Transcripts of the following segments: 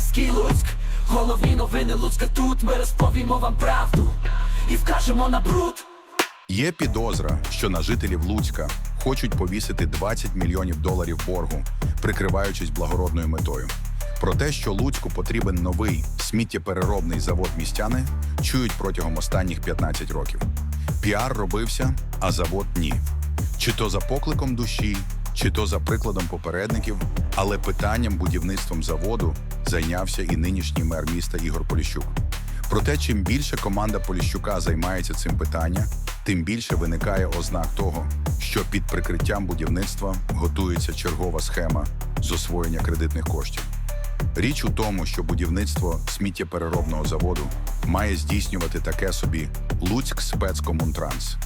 Одеський Луцьк, головні новини Луцька тут. Ми розповімо вам правду і вкажемо на бруд. Є підозра, що на жителів Луцька хочуть повісити 20 мільйонів доларів боргу, прикриваючись благородною метою. Про те, що Луцьку потрібен новий сміттєпереробний завод містяни, чують протягом останніх 15 років. Піар робився, а завод ні. Чи то за покликом душі, чи то за прикладом попередників, але питанням будівництвом заводу зайнявся і нинішній мер міста Ігор Поліщук. Проте, чим більше команда Поліщука займається цим питанням, тим більше виникає ознак того, що під прикриттям будівництва готується чергова схема з освоєння кредитних коштів. Річ у тому, що будівництво сміттєпереробного заводу має здійснювати таке собі Луцьк спецкомунтранс.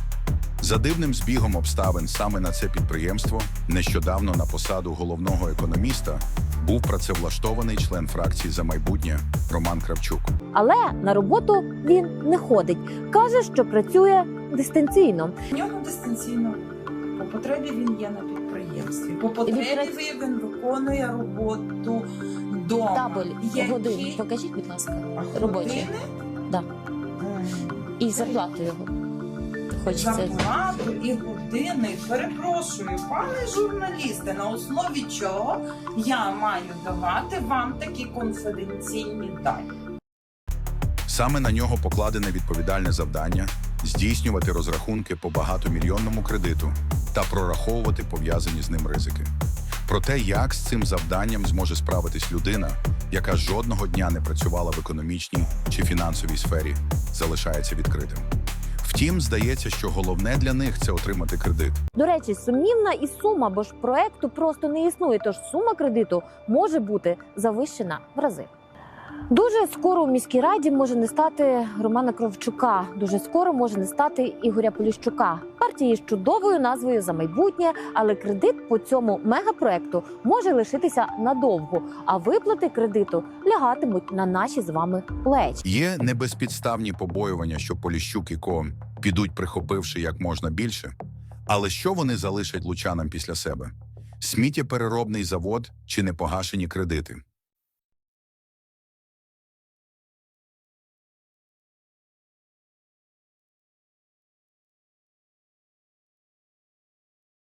За дивним збігом обставин саме на це підприємство нещодавно на посаду головного економіста був працевлаштований член фракції за майбутнє Роман Кравчук. Але на роботу він не ходить. каже, що працює дистанційно. В нього дистанційно по потребі він є на підприємстві. По потребі він виконує роботу вдома. Табель Які- годин. Покажіть, будь ласка, робочі. Да. І зарплату його. Хочеться. Зарплату і години. Перепрошую, пане журналісте, на основі чого я маю давати вам такі конфіденційні дані? Саме на нього покладене відповідальне завдання здійснювати розрахунки по багатомільйонному кредиту та прораховувати пов'язані з ним ризики. Про те, як з цим завданням зможе справитись людина, яка жодного дня не працювала в економічній чи фінансовій сфері, залишається відкритим. Втім, здається, що головне для них це отримати кредит. До речі, сумнівна і сума, бо ж проекту просто не існує. Тож сума кредиту може бути завищена в рази. Дуже скоро у міській раді може не стати Романа Кровчука. Дуже скоро може не стати Ігоря Поліщука. Партії з чудовою назвою за майбутнє, але кредит по цьому мегапроекту може лишитися надовго. А виплати кредиту лягатимуть на наші з вами плечі. Є небезпідставні побоювання, що Поліщук і Ко підуть, прихопивши як можна більше. Але що вони залишать лучанам після себе? Сміттєпереробний завод чи непогашені кредити?